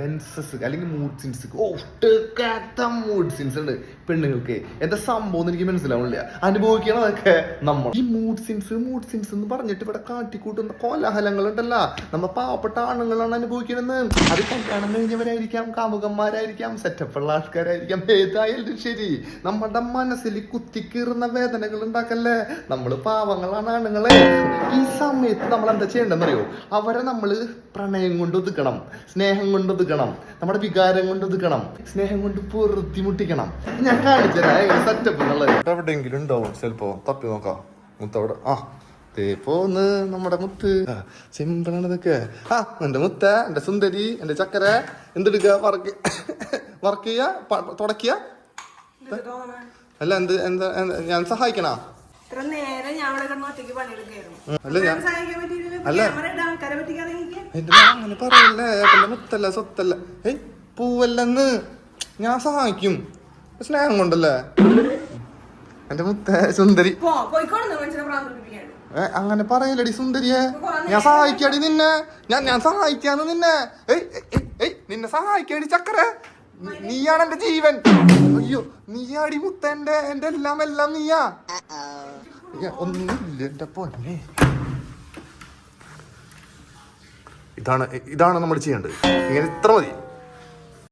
Menses അല്ലെങ്കിൽ mood since mood swings ഉണ്ട് പെണ്ണുങ്ങൾക്ക്. എന്താ സംഭവം എനിക്ക് മനസ്സിലാവുന്നില്ല അനുഭവിക്കണം അനുഭവിക്കണതൊക്കെ നമ്മൾ ഈ മൂഡ് സിൻസ് മൂഡ് സിൻസ് എന്ന് പറഞ്ഞിട്ട് ഇവിടെ കാട്ടിക്കൂട്ടുന്ന കോലാഹലങ്ങൾ ഉണ്ടല്ല നമ്മ പാവപ്പെട്ട ആണുങ്ങളാണ് അനുഭവിക്കണെന്ന് അത് കല്യാണം കഴിഞ്ഞവരായിരിക്കാം കാമുകന്മാരായിരിക്കാം സെറ്റപ്പ് ഉള്ള ആൾക്കാരായിരിക്കാം. ഏതായാലും ശരി. നമ്മുടെ മനസ്സിൽ കുത്തിക്കീറുന്ന വേദനകൾ ഉണ്ടാക്കല്ലേ? നമ്മൾ പാവങ്ങളാണ് ആണുങ്ങളെ. ഈ സമയത്ത് നമ്മൾ എന്താ ചെയ്യേണ്ടെന്നറിയോ അവരെ നമ്മൾ പ്രണയം കൊണ്ട് ഒതുക്കണം സ്നേഹം കൊണ്ട് ഒതുക്കണം നമ്മുടെ വികാരം കൊണ്ട് ഒതുക്കണം സ്നേഹം കൊണ്ട് പൊറുത്തിമുട്ടിക്കണം ഞാൻ കാണിച്ചുതരാം സെറ്റപ്പ് എന്നുള്ളത്. എവിടെയെങ്കിലും ഉണ്ടാവും ചിലപ്പോ. തപ്പി നോക്കാം. മുത്തവിടെ ആ ദേ പോന്ന് നമ്മുടെ മുത്ത്. സിമ്പിളാണ് ഇതൊക്കെ. ആ എന്റെ മുത്ത എന്റെ സുന്ദരി എന്റെ ചക്കര. എന്തെടുക്ക? വർക്ക് വർക്ക് ചെയ്യാ? തുടക്കിയ അല്ല എന്ത് എന്താ ഞാൻ സഹായിക്കണ? അല്ല ഞാൻ അല്ല. എന്റെ അങ്ങനെ പറയല്ലേ ഏട്ടന്റെ മുത്തല്ല സ്വത്തല്ല? ഏയ് പൂവല്ലെന്ന്. ഞാൻ സഹായിക്കും. സ്നേഹം കൊണ്ടല്ലേ? എന്റെ മുത്ത സുന്ദരി. ഏ അങ്ങനെ പറയില്ലടി സുന്ദരിയെ. ഞാൻ സഹായിക്കടി നിന്നെ. ഞാൻ ഞാൻ സഹായിക്കാന്ന് നിന്നെ. ഏയ് നിന്നെ സഹായിക്കടി ചക്കര. നീയാണ് എന്റെ ജീവൻ. അയ്യോ നീയാടി മുത്ത എന്റെ എന്റെ എല്ലാം എല്ലാം നീയാ. ഒന്നുമില്ല എന്റെ പൊന്നെ. ഇതാണ് ഇതാണ് നമ്മൾ ചെയ്യേണ്ടത്. ഇങ്ങനെ ഇത്ര മതി.